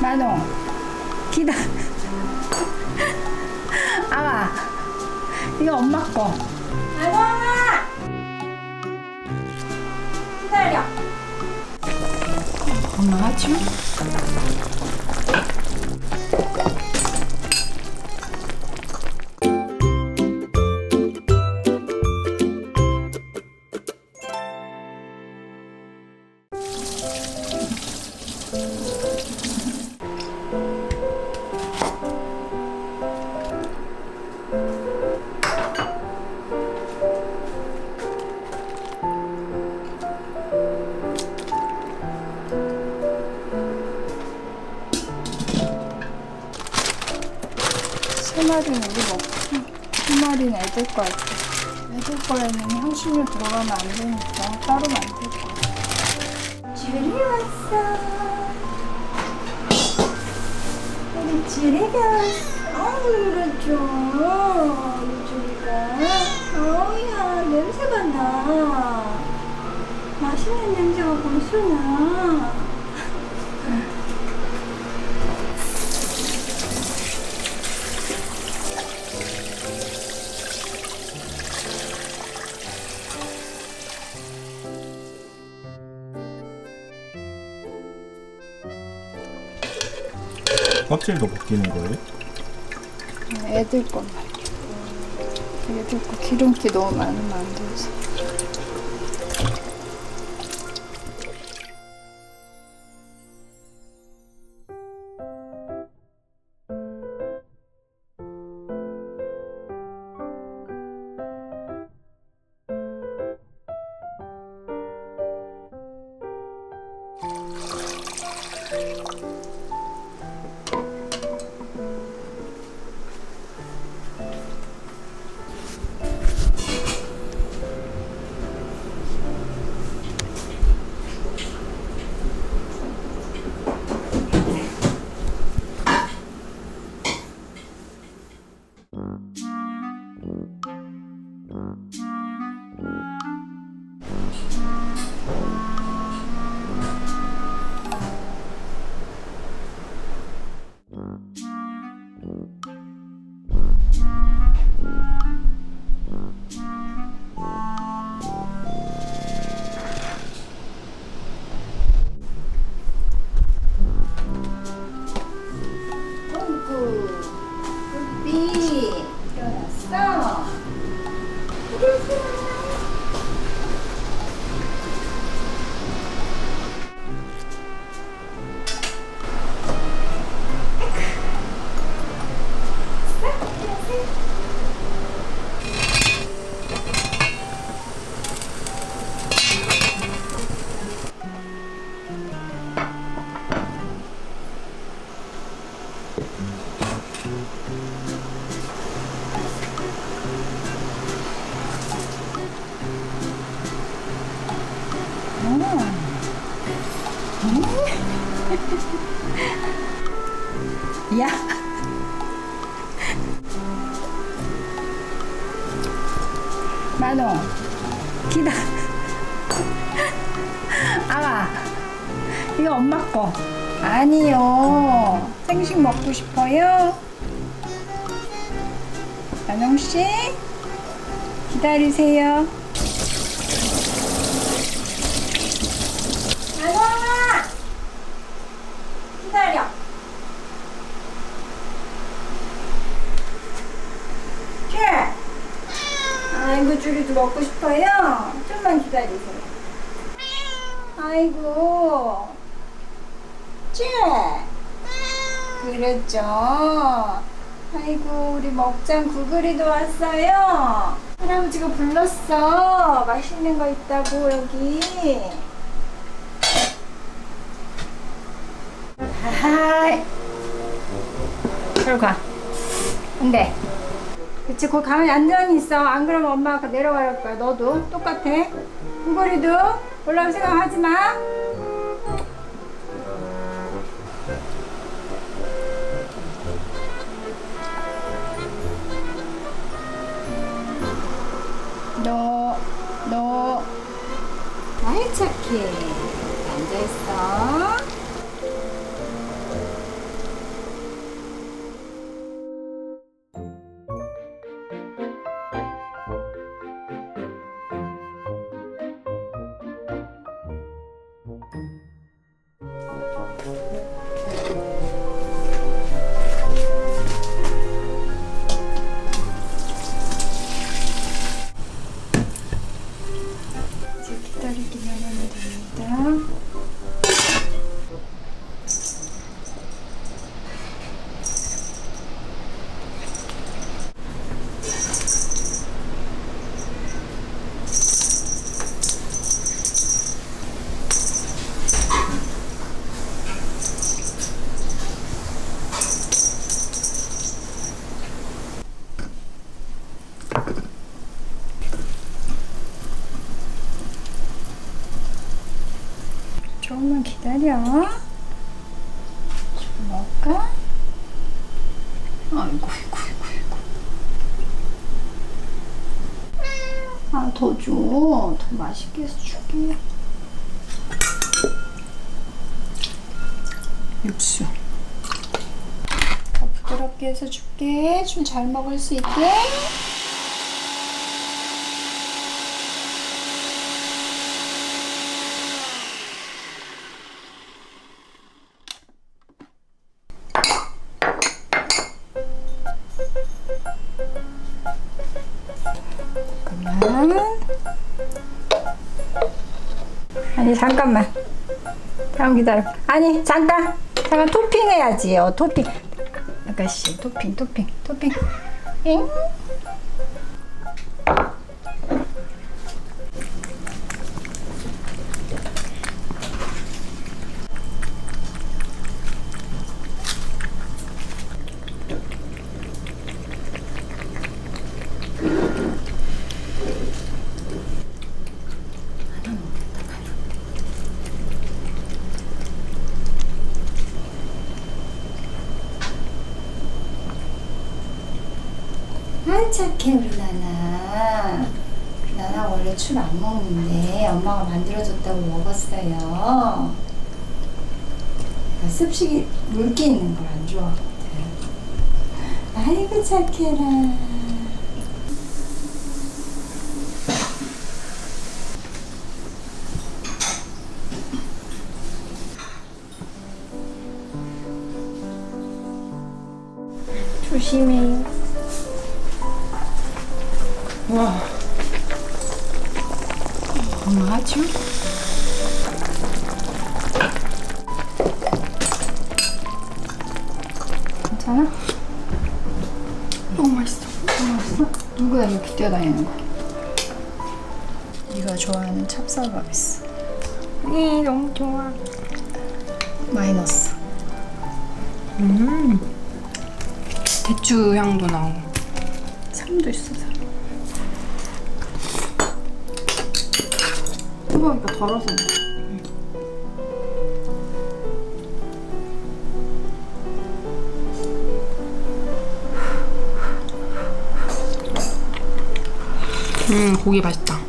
만호 기다. 아와 이거 엄마 거. 만호아! 기다려. 엄마 하죠? 세 마리는 우리 먹고 한 마리는 애들 거 같아. 애들 거에는 향신료 들어가면 안 되니까 따로 만들 거야. 줄이 왔어. 우리 줄이가 왔어. 어우 그렇죠 우리 줄이가. 어우야 냄새가 나 맛있는 냄새가 벌써 나 껍질도 벗기는 거예요? 애들 거 말이야. 애들 거 기름기 너무 많으면 안 되지. 야. 만호 기다. 아와 이거 엄마 거. 아니요. 생식 먹고 싶어요. 만홍 씨 기다리세요 만호아 기다려 줄 아이고 줄이도 먹고 싶어요? 좀만 기다리세요. 아이고. 줄 그랬죠? 아이고 우리 먹장 구글이도 왔어요. 할아버지가 불렀어. 맛있는 거 있다고 여기. 하하이 저리 가 안돼 그치 거기 가만히 안전히 있어. 안 그러면 엄마가 내려가야 할 거야. 너도 똑같아. 구걸이도 올라올 생각 하지 마. 너, 너, 아이 착해 앉아있어 기다려. 좀 먹을까? 아이고, 아이고, 아이고, 아이고. 아, 더 줘. 더 맛있게 해서 줄게. 육수. 더 부드럽게 해서 줄게. 좀 잘 먹을 수 있게. 그만. 아니 잠깐만. 잠깐 기다려. 아니 잠깐. 잠깐 토핑 해야지. 어 토핑. 아가씨 토핑 토핑 토핑. 엥? 아 착해 우리 나나. 나나 원래 술 안 먹는데 엄마가 만들어줬다고 먹었어요. 나 습식이 물기 있는 걸 안 좋아하거든. 아이고 착해라. 조심해. 와. 엄마 하죠? 괜찮아? 너무 맛있어. 너무 맛있어? 누구야 이렇게 뛰어다니는 거? 네가 좋아하는 찹쌀밥 있어. 네, 너무 좋아. 마이너스. 음. 대추 향도 나고. 삼도 있어. 삼. 뜨거우니까 덜어서. 음, 고기 맛있다.